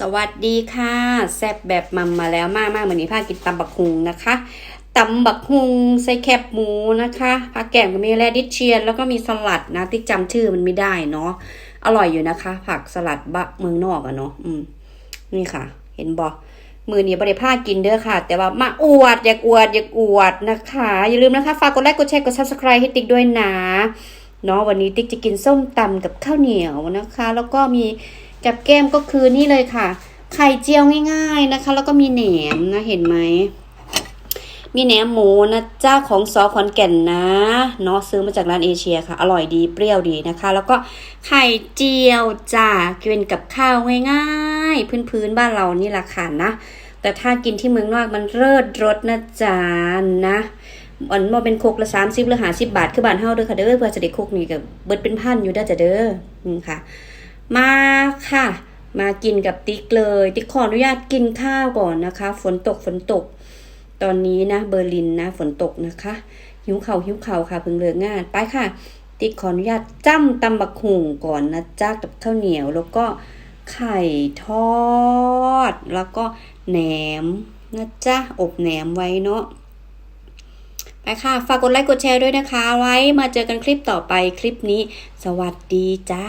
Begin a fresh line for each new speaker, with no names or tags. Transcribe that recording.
สวัสดีค่ะ แซบแบบมัมมาแล้วมากมากเหมือนนี้พากินตำบักฮุงนะคะตำบักฮุงใส่แคบหมูนะคะผักแกมก็มีแรดิชเชียน แล้วก็มีสลัดนะที่จำชื่อมันไม่ได้เนาะอร่อยอยู่นะคะ ผักสลัดบะเมืองนอกอะเนาะอืมนี่ค่ะ เห็นบอมือนี้บริภากินเด้อค่ะ แต่ว่ามาอวด อยากอวด อยากอวดนะคะ อย่าลืมนะคะ ฝากกดไลค์กดแชร์กด subscribe ให้ติ๊กด้วยนะเนาะวันนี้ติ๊กจะกินส้มตำกับข้าวเหนียวนะคะ แล้วก็มี กับแก้มก็คือนี่เลยค่ะ ไข่เจียวง่าย ๆนะคะ แล้วก็มีแหนมนะเห็นไหมมีแหนมหมูนะเจ้าของซอขอนแก่นนะเนาะซื้อมาจากร้านเอเชียค่ะ อร่อยดีเปรี้ยวดีนะคะ แล้วก็ไข่เจียวจ้ากินกับข้าวง่ายๆ พื้นๆบ้านเรานี่แหละค่ะนะ แต่ถ้ากินที่เมืองนอกมันเลิศรสนะจ๊ะนะอันมาเป็นโคกละสามสิบหรือหาสิบบาท คือบ้านเฮาเด้อค่ะเด้อเพื่อจะได้โคกนี่กับเบิดเป็นพันอยู่ได้จ้ะเด้อนี่ค่ะ มาค่ะ มากินกับติ๊กเลย ติ๊กขออนุญาตกินข้าวก่อนนะคะ ฝนตกฝนตก ตอนนี้นะเบอร์ลินนะฝนตกนะคะ หิวเข่าหิวเข่าค่ะเพิ่งเลิกงานไปค่ะ ติ๊กขออนุญาตจ้ำตำบักหุ่งก่อนนะจ้ากับข้าวเหนียว แล้วก็ไข่ทอด แล้วก็แหนมนะจ๊ะอบแหนมไว้เนาะ ไปค่ะ ฝากกดไลค์กดแชร์ด้วยนะคะ ไว้มาเจอกันคลิปต่อไปคลิปนี้ สวัสดีจ้า